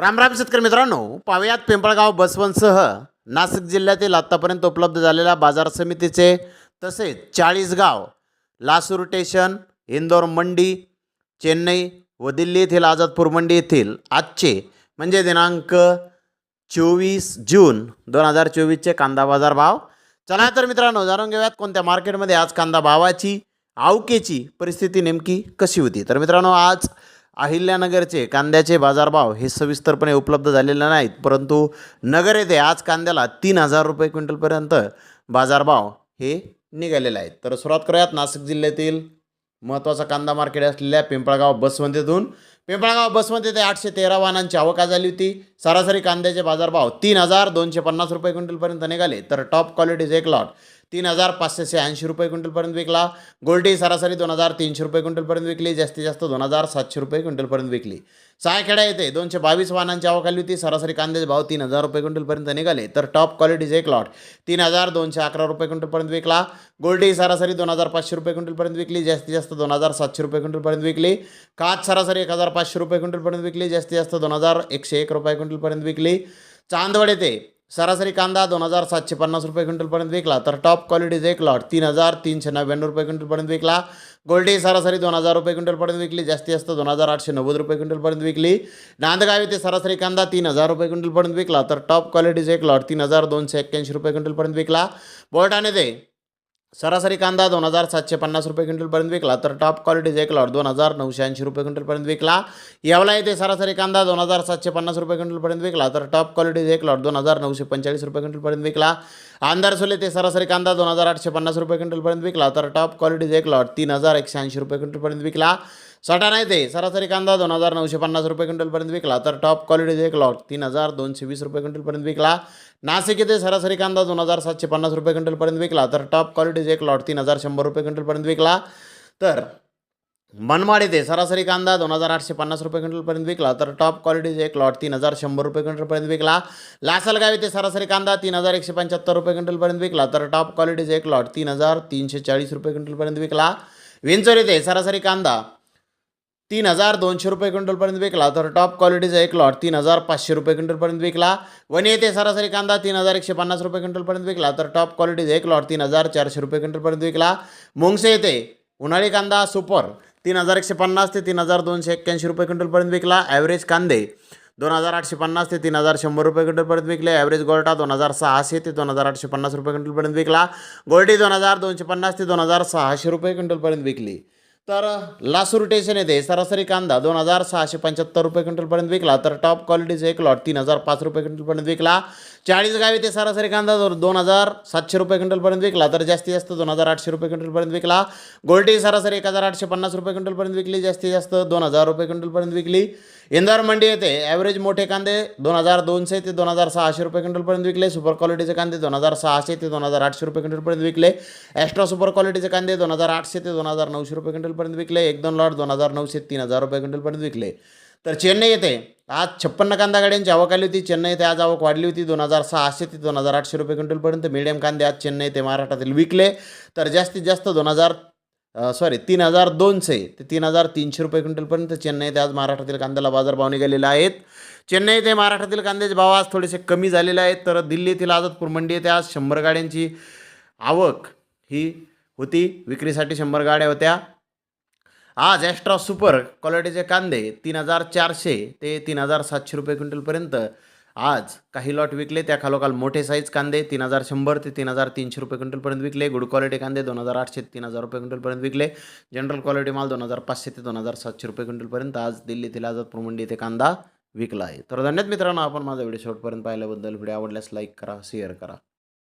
रामराम शेतकरी मित्रांनो पावयात पिंपळगाव बसवंतसह नाशिक जिल्ह्यातील आत्तापर्यंत उपलब्ध झालेल्या बाजार समितीचे तसेच चाळीसगाव लासूर स्टेशन इंदोर मंडी चेन्नई व दिल्ली येथील आझादपूर मंडी येथील आजचे म्हणजे दिनांक चोवीस जून दोन हजार चोवीसचे कांदा बाजार भाव. चला तर मित्रांनो जाणून घेऊयात कोणत्या मार्केटमध्ये आज कांदा भावाची आवकेची परिस्थिती नेमकी कशी होती. तर मित्रांनो आज अहिल्यानगरचे कांद्याचे बाजारभाव हे सविस्तरपणे उपलब्ध झालेले नाहीत परंतु नगर येथे आज कांद्याला तीन हजार रुपये क्विंटलपर्यंत बाजारभाव हे निघालेले आहेत. तर सुरुवात करूयात नाशिक जिल्ह्यातील महत्त्वाचा कांदा मार्केट असलेल्या पिंपळगाव बसवंतीतून. पिंपळगाव बसमध्ये येथे आठशे तेरा वाहनांची आवक झाली होती. सरासरी कांद्याचे बाजारभाव तीन हजार दोनशे पन्नास रुपये क्विंटलपर्यंत निघाले तर टॉप क्वालिटीचे एक लॉट तीन हजार पाचशे ऐंशी रुपये क्विंटलपर्यंत विकला. गोल्डी सरासरी दोन हजार तीनशे रुपये क्विंटलपर्यंत विकली जास्तीत जास्त दोन हजार सातशे रुपये क्विंटलपर्यंत विकली. सायखेडा येथे दोनशे बावीस वाहनांची आवक आली होती सरासरी कांद्याचे भाव तीन हजार रुपये क्विंटलपर्यंत निघाले तर टॉप क्वालिटीचे एक लॉट तीन हजार दोनशे अकरा रुपये क्विंटलपर्यंत विकला. गोल्डी सरासरी दोन हजार पाचशे रुपये क्विंटलपर्यंत विकली जास्तीत जास्त दोन हजार सातशे रुपये क्विंटलपर्यंत विकली. काच सरासरी एक हजार पाचशे रुपये क्विंटलपर्यंत विकली जास्तीत जास्त दोन हजार एकशे एक रुपये क्विंटलपर्यंत विकली. चांदवड येथे सरासरी कांदा दोन हजार सातशे पन्नास रुपये क्विंटलपर्यंत विकला तर टॉप क्वालिटीज एक लॉट तीन हजार तीनशे नव्याण्णव रुपये क्विंटलपर्यंत विकला. गोल्डी सरासरी दोन हजार रुपये क्विंटलपर्यंत विकली जास्तीत जास्त दोन हजार आठशे नव्वद रुपये क्विंटलपर्यंत विकली. नांदगाव येथे सरासरी कांदा तीन हजार रुपये क्विंटलपर्यंत विकला तर टॉप क्वालिटीज एक लॉट तीन हजार दोनशे एक्क्याऐंशी रुपये क्विंटलपर्यंत विकला. बोलटाने ते सरासरी कांदा दोन हजार सातशे पन्नास रुपये क्विंटलपर्यंत विकला तर टॉप क्वालिटीचा एक लॉट दोन हजार नऊशे ऐंशी रुपये क्विंटलपर्यंत विकला. यावला येथे सरासरी कांदा दोन हजार सातशे पन्नास रुपये क्विंटलपर्यंत विकला तर टॉप क्वालिटीचा एक लॉट दोन हजार नऊशे पंचेचाळीस रुपये क्विंटलपर्यंत विकला. आंधारसोल येथे सरासरी कांदा दोन हजार आठशे पन्नास रुपये क्विंटलपर्यंत विकला तर टॉप क्वालिटीचा एक लॉट तीन हजार एकशे ऐंशी रुपये क्विंटलपर्यंत विकला. सटाणा येथे सरासरी कांदा दोन हजार नऊशे पन्नास रुपये क्विंटलपर्यंत विकला. तर टॉप क्वालिटीचा एक लॉट तीन हजार दोनशे वीस रुपये क्विंटलपर्यंत विकला. नाशिक येथे सरासरी कांदा दोन हजार सातशे पन्नास रुपये क्विंटलपर्यंत विकला. तर टॉप क्वालिटीचा एक लॉट तीन हजार शंभर रुपये क्विंटलपर्यंत विकला. तर मनमाड येथे सरासरी कांदा दोन हजार आठशे पन्नास रुपये क्विंटलपर्यंत विकला. तर टॉप क्वालिटीचे एक लॉट तीन हजार शंभर रुपये क्विंटलपर्यंत विकला. लासलगाव येथे सरासरी कांदा तीन हजार एकशे पंच्याहत्तर रुपये क्विंटलपर्यंत विकला. तर टॉप क्वालिटीचे एक लॉट तीन हजार तीनशे चाळीस रुपये क्विंटलपर्यंत विकला. विंचोर येथे सरासरी कांदा तीन हजार दोनशे रुपये क्विंटलपर्यंत विकला. तर टॉप क्वालिटीचा एक लॉट तीन हजार पाचशे रुपये क्विंटलपर्यंत विकला. वणी येथे सरासरी कांदा तीन हजार एकशे पन्नास रुपये क्विंटलपर्यंत विकला. तर टॉप क्वालिटीचा एक लॉट तीन हजार चारशे रुपये क्विंटलपर्यंत विकला. मुंगसे येथे उन्हाळी कांदा सुपर तीन हजार एकशे पन्नास ते तीन हजार दोनशे एक्क्याऐंशी रुपये क्विंटलपर्यंत विकला. ॲव्हरेज कांदे दोन हजार आठशे पन्नास ते तीन हजार शंभर रुपये क्विंटलपर्यंत विकले. ॲव्हरेज गोल्टा दोन हजार सहाशे ते दोन हजार आठशे पन्नास रुपये क्विंटलपर्यंत विकला. गोल्टी दोन हजार दोनशे पन्नास ते दोन हजार सहाशे रुपये क्विंटलपर्यंत विकली. तर लासूर स्टेशन येथे सरासरी कांदा दोन हजार सहाशे पंच्याहत्तर रुपये क्विंटलपर्यंत विकला तर टॉप क्वालिटीचे एक लॉट तीन हजार पाच रुपये क्विंटलपर्यंत विकला चाळीसगाव येथे सरासरी कांदा दोन हजार सातशे रुपये क्विंटलपर्यंत विकला तर जास्तीत जास्त दोन हजार आठशे रुपये क्विंटलपर्यंत विकला गोल्टी सरासरी एक हजार आठशे पन्नास रुपये क्विंटलपर्यंत विकली जास्तीत जास्त दोन हजार रुपये क्विंटलपर्यंत विकली इंदोर मंडी येथे ॲव्हरेज मोठे कांदे दोन हजार दोनशे ते दोन हजार सहाशे रुपये क्विंटलपर्यंत विकले सुपर क्वालिटीचे कांदे दोन हजार सहाशे ते दोन हजार आठशे रुपये क्विंटलपर्यंत विकले एक्स्ट्रा सुपर क्वालिटीचे कांदे दोन हजार आठशे ते दोन हजार नऊशे रुपये क्विंटल क्विंटलपर्यंत विकले एक दोन लॉट दोन हजार नऊशे तीन हजार रुपये क्विंटलपर्यंत विकले. तर चेन्नई येथे आज छप्पन्न कांदा गाड्यांची आवक आली होती. चेन्नई येथे आज आवक वाढली होती. दोन हजार सहाशे ते दोन हजार आठशे रुपये क्विंटलपर्यंत मिडियम कांदे आज चेन्नई ते महाराष्ट्रातील विकले. तर जास्तीत जास्त दोन हजार सॉरी तीन हजार दोनशे ते तीन हजार तीनशे रुपये क्विंटलपर्यंत चेन्नई ते आज महाराष्ट्रातील कांद्याला बाजारभाव निघालेले आहेत. चेन्नई ते महाराष्ट्रातील कांद्याचे भाव आज थोडेसे कमी झालेले आहेत. तर दिल्ली येथील आझादपूर मंडी येथे आज शंभर गाड्यांची आवक ही होती. विक्रीसाठी शंभर गाड्या होत्या. आज ॲस्ट्रा सुपर क्वालिटीचे कांदे तीन हजार चारशे ते तीन हजार सातशे रुपये क्विंटलपर्यंत. आज काही लॉट विकले त्या खालोखाल मोठे साईज कांदे तीन हजार शंभर ते तीन हजार तीनशे रुपये क्विंटलपर्यंत विकले. गुड क्वालिटी कांदे दोन हजार आठशे तीन हजार रुपये क्विंटलपर्यंत विकले. जनरल क्वालिटी माल दोन हजार पाचशे ते दोन हजार सातशे रुपये क्विंटलपर्यंत आज दिल्लीतील आझादपूर मंडी येथे कांदा विकला आहे. तर धन्यवाद मित्रांनो आपण माझा व्हिडिओ शेवटपर्यंत पाहिल्याबद्दल. व्हिडिओ आवडल्यास लाईक करा शेअर करा.